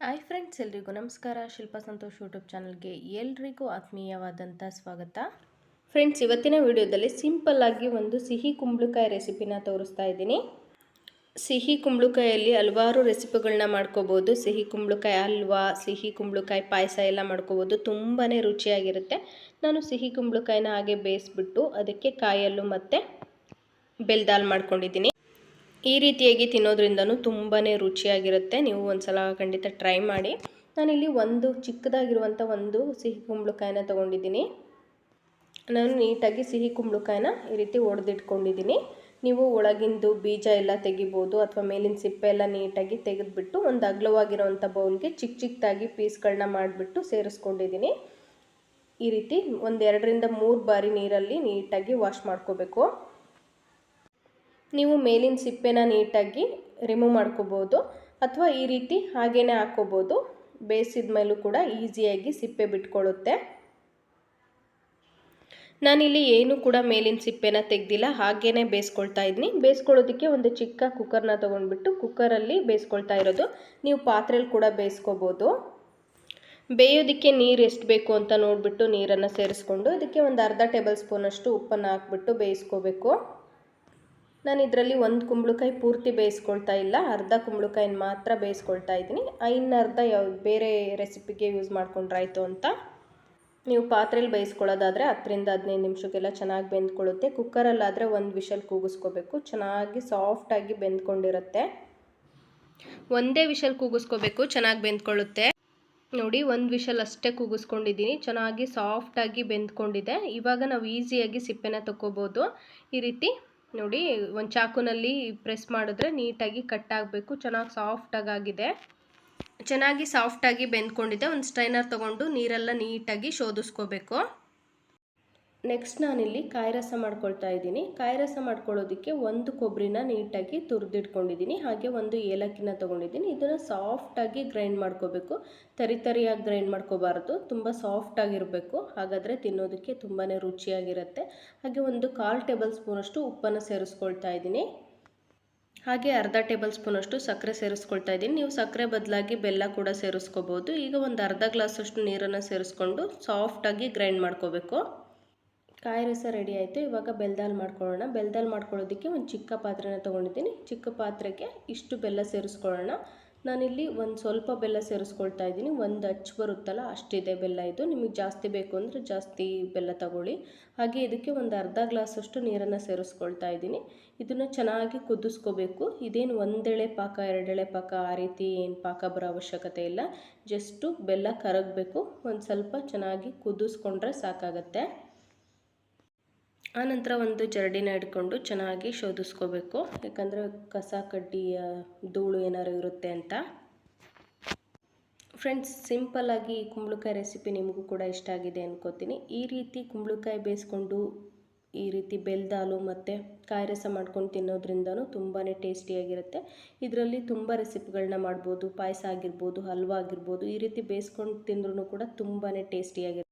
Hi friends ಎಲ್ರಿಗೂ ನಮಸ್ಕಾರ. Shilpa Santosh YouTube ಚಾನಲ್ಗೆ ಎಲ್ರಿಗೂ ಆತ್ಮೀಯವಾದಂಥ ಸ್ವಾಗತ. ಫ್ರೆಂಡ್ಸ್ ಇವತ್ತಿನ ವಿಡಿಯೋದಲ್ಲಿ ಸಿಂಪಲ್ ಆಗಿ ಒಂದು ಸಿಹಿ ಕುಂಬಳಕಾಯಿ ರೆಸಿಪಿನ ತೋರಿಸ್ತಾ ಇದ್ದೀನಿ. ಸಿಹಿ ಕುಂಬಳಕಾಯಲ್ಲಿ ಹಲವಾರು ರೆಸಿಪಿಗಳನ್ನ ಮಾಡ್ಕೋಬೋದು. ಸಿಹಿ ಕುಂಬಳಕಾಯಿ ಹಲ್ವಾ, ಸಿಹಿ ಕುಂಬಳಕಾಯಿ ಪಾಯಸ ಎಲ್ಲ ಮಾಡ್ಕೋಬೋದು. ತುಂಬಾ ರುಚಿಯಾಗಿರುತ್ತೆ. ನಾನು ಸಿಹಿ ಕುಂಬಳಕಾಯಿನ ಹಾಗೆ ಬೇಯಿಸ್ಬಿಟ್ಟು ಅದಕ್ಕೆ ಕಾಯಲ್ಲು ಮತ್ತು ಬೆಲ್ದಾಲ್ ಮಾಡ್ಕೊಂಡಿದ್ದೀನಿ. ಈ ರೀತಿಯಾಗಿ ತಿನ್ನೋದ್ರಿಂದನೂ ತುಂಬಾ ರುಚಿಯಾಗಿರುತ್ತೆ. ನೀವು ಒಂದು ಸಲ ಖಂಡಿತ ಟ್ರೈ ಮಾಡಿ. ನಾನಿಲ್ಲಿ ಒಂದು ಚಿಕ್ಕದಾಗಿರುವಂಥ ಒಂದು ಸಿಹಿ ಕುಂಬಳಕಾಯಿನ ತೊಗೊಂಡಿದ್ದೀನಿ. ನಾನು ನೀಟಾಗಿ ಸಿಹಿ ಕುಂಬಳಕಾಯಿನ ಈ ರೀತಿ ಒಡೆದಿಟ್ಕೊಂಡಿದ್ದೀನಿ. ನೀವು ಒಳಗಿಂದು ಬೀಜ ಎಲ್ಲ ತೆಗಿಬೋದು ಅಥವಾ ಮೇಲಿನ ಸಿಪ್ಪೆ ಎಲ್ಲ ನೀಟಾಗಿ ತೆಗೆದುಬಿಟ್ಟು ಒಂದು ಅಗ್ಲವಾಗಿರುವಂಥ ಬೌಲ್ಗೆ ಚಿಕ್ಕ ಚಿಕ್ಕದಾಗಿ ಪೀಸ್ಗಳನ್ನ ಮಾಡಿಬಿಟ್ಟು ಸೇರಿಸ್ಕೊಂಡಿದ್ದೀನಿ. ಈ ರೀತಿ ಒಂದೆರಡರಿಂದ ಮೂರು ಬಾರಿ ನೀರಲ್ಲಿ ನೀಟಾಗಿ ವಾಶ್ ಮಾಡ್ಕೋಬೇಕು. ನೀವು ಮೇಲಿನ ಸಿಪ್ಪೆನ ನೀಟಾಗಿ ರಿಮೂವ್ ಮಾಡ್ಕೋಬೋದು ಅಥವಾ ಈ ರೀತಿ ಹಾಗೇ ಹಾಕ್ಕೋಬೋದು ಬೇಯಿಸಿದ ಮೇಲೂ ಕೂಡ ಈಸಿಯಾಗಿ ಸಿಪ್ಪೆ ಬಿಟ್ಕೊಳ್ಳುತ್ತೆ. ನಾನಿಲ್ಲಿ ಏನು ಕೂಡ ಮೇಲಿನ ಸಿಪ್ಪೆನ ತೆಗ್ದಿಲ್ಲ ಹಾಗೇ ಬೇಯಿಸ್ಕೊಳ್ತಾ ಇದ್ದೀನಿ. ಬೇಯಿಸ್ಕೊಳ್ಳೋದಕ್ಕೆ ಒಂದು ಚಿಕ್ಕ ಕುಕ್ಕರ್ನ ತೊಗೊಂಡ್ಬಿಟ್ಟು ಕುಕ್ಕರಲ್ಲಿ ಬೇಯಿಸ್ಕೊಳ್ತಾ ಇರೋದು. ನೀವು ಪಾತ್ರೆಯಲ್ಲಿ ಕೂಡ ಬೇಯಿಸ್ಕೋಬೋದು. ಬೇಯೋದಕ್ಕೆ ನೀರು ಎಷ್ಟು ಬೇಕು ಅಂತ ನೋಡಿಬಿಟ್ಟು ನೀರನ್ನು ಸೇರಿಸ್ಕೊಂಡು ಅದಕ್ಕೆ ಒಂದು ಅರ್ಧ ಟೇಬಲ್ ಸ್ಪೂನಷ್ಟು ಉಪ್ಪನ್ನು ಹಾಕ್ಬಿಟ್ಟು ಬೇಯಿಸ್ಕೋಬೇಕು. ನಾನು ಇದರಲ್ಲಿ ಒಂದು ಕುಂಬಳಕಾಯಿ ಪೂರ್ತಿ ಬೇಯಿಸ್ಕೊಳ್ತಾ ಇಲ್ಲ, ಅರ್ಧ ಕುಂಬಳಕಾಯಿನ ಮಾತ್ರ ಬೇಯಿಸ್ಕೊಳ್ತಾ ಇದ್ದೀನಿ. ಇನ್ನು ಅರ್ಧ ಯಾವ, ಬೇರೆ ರೆಸಿಪಿಗೆ ಯೂಸ್ ಮಾಡ್ಕೊಂಡ್ರಾಯ್ತು ಅಂತ ನೀವು ಪಾತ್ರೆಯಲ್ಲಿ ಬೇಯಿಸ್ಕೊಳ್ಳೋದಾದರೆ ಹತ್ತರಿಂದ ಹದಿನೈದು ನಿಮಿಷಕ್ಕೆಲ್ಲ ಚೆನ್ನಾಗಿ ಬೆಂದ್ಕೊಳ್ಳುತ್ತೆ. ಕುಕ್ಕರಲ್ಲಾದರೆ ಒಂದು ವಿಷಲ್ ಕೂಗಿಸ್ಕೋಬೇಕು. ಚೆನ್ನಾಗಿ ಸಾಫ್ಟಾಗಿ ಬೆಂದ್ಕೊಂಡಿರುತ್ತೆ. ಒಂದೇ ವಿಷಲ್ ಕೂಗಿಸ್ಕೋಬೇಕು, ಚೆನ್ನಾಗಿ ಬೆಂದ್ಕೊಳ್ಳುತ್ತೆ. ನೋಡಿ, ಒಂದು ವಿಷಲ್ ಅಷ್ಟೇ ಕೂಗಿಸ್ಕೊಂಡಿದ್ದೀನಿ. ಚೆನ್ನಾಗಿ ಸಾಫ್ಟಾಗಿ ಬೆಂದ್ಕೊಂಡಿದೆ. ಇವಾಗ ನಾವು ಈಸಿಯಾಗಿ ಸಿಪ್ಪೆನ ತಗೋಬೋದು ಈ ರೀತಿ ನೋಡಿ, ಒಂದು ಚಾಕುನಲ್ಲಿ ಪ್ರೆಸ್ ಮಾಡಿದ್ರೆ ನೀಟಾಗಿ ಕಟ್ ಆಗಬೇಕು. ಚೆನ್ನಾಗಿ ಸಾಫ್ಟಾಗಿ ಆಗಿದೆ ಚೆನ್ನಾಗಿ ಸಾಫ್ಟಾಗಿ ಬೆಂದ್ಕೊಂಡಿದೆ. ಒಂದು ಸ್ಟ್ರೈನರ್ ತೊಗೊಂಡು ನೀರೆಲ್ಲ ನೀಟಾಗಿ ಶೋಧಿಸ್ಕೋಬೇಕು. ನೆಕ್ಸ್ಟ್ ನಾನಿಲ್ಲಿ ಕಾಯಿ ರಸ ಮಾಡ್ಕೊಳ್ತಾ ಇದ್ದೀನಿ. ಕಾಯಿ ರಸ ಮಾಡ್ಕೊಳ್ಳೋದಕ್ಕೆ ಒಂದು ಕೊಬ್ಬರಿನ ನೀಟಾಗಿ ತುರಿದಿಟ್ಕೊಂಡಿದ್ದೀನಿ. ಹಾಗೆ ಒಂದು ಏಲಕ್ಕಿನ ತೊಗೊಂಡಿದ್ದೀನಿ. ಇದನ್ನು ಸಾಫ್ಟಾಗಿ ಗ್ರೈಂಡ್ ಮಾಡ್ಕೋಬೇಕು. ತರಿ ತರಿಯಾಗಿ ಗ್ರೈಂಡ್ ಮಾಡ್ಕೋಬಾರ್ದು. ತುಂಬ ಸಾಫ್ಟಾಗಿರಬೇಕು ಹಾಗಾದರೆ ತಿನ್ನೋದಕ್ಕೆ ತುಂಬಾ ರುಚಿಯಾಗಿರುತ್ತೆ. ಹಾಗೆ ಒಂದು ಕಾಲು ಟೇಬಲ್ ಸ್ಪೂನಷ್ಟು ಉಪ್ಪನ್ನು ಸೇರಿಸ್ಕೊಳ್ತಾ ಇದ್ದೀನಿ. ಹಾಗೆ ಅರ್ಧ ಟೇಬಲ್ ಸ್ಪೂನಷ್ಟು ಸಕ್ಕರೆ ಸೇರಿಸ್ಕೊಳ್ತಾ ಇದ್ದೀನಿ. ನೀವು ಸಕ್ಕರೆ ಬದಲಾಗಿ ಬೆಲ್ಲ ಕೂಡ ಸೇರಿಸ್ಕೋಬೋದು. ಈಗ ಒಂದು ಅರ್ಧ ಗ್ಲಾಸಷ್ಟು ನೀರನ್ನು ಸೇರಿಸ್ಕೊಂಡು ಸಾಫ್ಟಾಗಿ ಗ್ರೈಂಡ್ ಮಾಡ್ಕೋಬೇಕು. ಕಾಯಿ ರಸ ರೆಡಿ ಆಯಿತು. ಇವಾಗ ಬೆಲ್ದಾಲ್ ಮಾಡ್ಕೊಳ್ಳೋಣ. ಬೆಲ್ದಾಲ್ ಮಾಡ್ಕೊಳ್ಳೋದಕ್ಕೆ ಒಂದು ಚಿಕ್ಕ ಪಾತ್ರೆನ ತೊಗೊಂಡಿದ್ದೀನಿ. ಚಿಕ್ಕ ಪಾತ್ರೆಗೆ ಇಷ್ಟು ಬೆಲ್ಲ ಸೇರಿಸ್ಕೊಳ್ಳೋಣ. ನಾನಿಲ್ಲಿ ಒಂದು ಸ್ವಲ್ಪ ಬೆಲ್ಲ ಸೇರಿಸ್ಕೊಳ್ತಾ ಇದ್ದೀನಿ. ಒಂದು ಅಚ್ಚು ಬರುತ್ತಲ್ಲ, ಅಷ್ಟಿದೆ ಬೆಲ್ಲ ಇದು. ನಿಮಗೆ ಜಾಸ್ತಿ ಬೇಕು ಅಂದರೆ ಜಾಸ್ತಿ ಬೆಲ್ಲ ತಗೊಳ್ಳಿ. ಹಾಗೆ ಇದಕ್ಕೆ ಒಂದು ಅರ್ಧ ಗ್ಲಾಸಷ್ಟು ನೀರನ್ನು ಸೇರಿಸ್ಕೊಳ್ತಾ ಇದ್ದೀನಿ. ಇದನ್ನು ಚೆನ್ನಾಗಿ ಕುದಿಸ್ಕೋಬೇಕು. ಇದೇನು ಒಂದೆಳೆ ಪಾಕ, ಎರಡೆಳೆ ಪಾಕ ಆ ರೀತಿ ಏನು ಪಾಕ ಬರೋ ಅವಶ್ಯಕತೆ ಇಲ್ಲ. ಜಸ್ಟು ಬೆಲ್ಲ ಕರಗಬೇಕು. ಒಂದು ಸ್ವಲ್ಪ ಚೆನ್ನಾಗಿ ಕುದಿಸ್ಕೊಂಡ್ರೆ ಸಾಕಾಗತ್ತೆ. ಆನಂತರ ಒಂದು ಜರಡಿನ ಹಿಡ್ಕೊಂಡು ಚೆನ್ನಾಗಿ ಶೋಧಿಸ್ಕೋಬೇಕು. ಯಾಕಂದರೆ ಕಸ ಕಡ್ಡಿಯ ಧೂಳು ಏನಾದ್ರು ಇರುತ್ತೆ ಅಂತ. ಫ್ರೆಂಡ್ಸ್ ಸಿಂಪಲ್ಲಾಗಿ ಈ ಕುಂಬಳಕಾಯಿ ರೆಸಿಪಿ ನಿಮಗೂ ಕೂಡ ಇಷ್ಟ ಆಗಿದೆ ಅನ್ಕೋತೀನಿ. ಈ ರೀತಿ ಕುಂಬಳಕಾಯಿ ಬೇಯಿಸ್ಕೊಂಡು ಈ ರೀತಿ ಬೆಲ್ದಾಲು ಮತ್ತು ಕಾಯಿ ರಸ ಮಾಡ್ಕೊಂಡು ತಿನ್ನೋದ್ರಿಂದನೂ ತುಂಬಾ ಟೇಸ್ಟಿಯಾಗಿರುತ್ತೆ ಇದರಲ್ಲಿ ತುಂಬ ರೆಸಿಪಿಗಳನ್ನ ಮಾಡ್ಬೋದು, ಪಾಯಸ ಆಗಿರ್ಬೋದು, ಹಲ್ವಾ ಆಗಿರ್ಬೋದು, ಈ ರೀತಿ ಬೇಯಿಸ್ಕೊಂಡು ತಿಂದ್ರೂ ಕೂಡ ತುಂಬಾ ಟೇಸ್ಟಿಯಾಗಿರುತ್ತೆ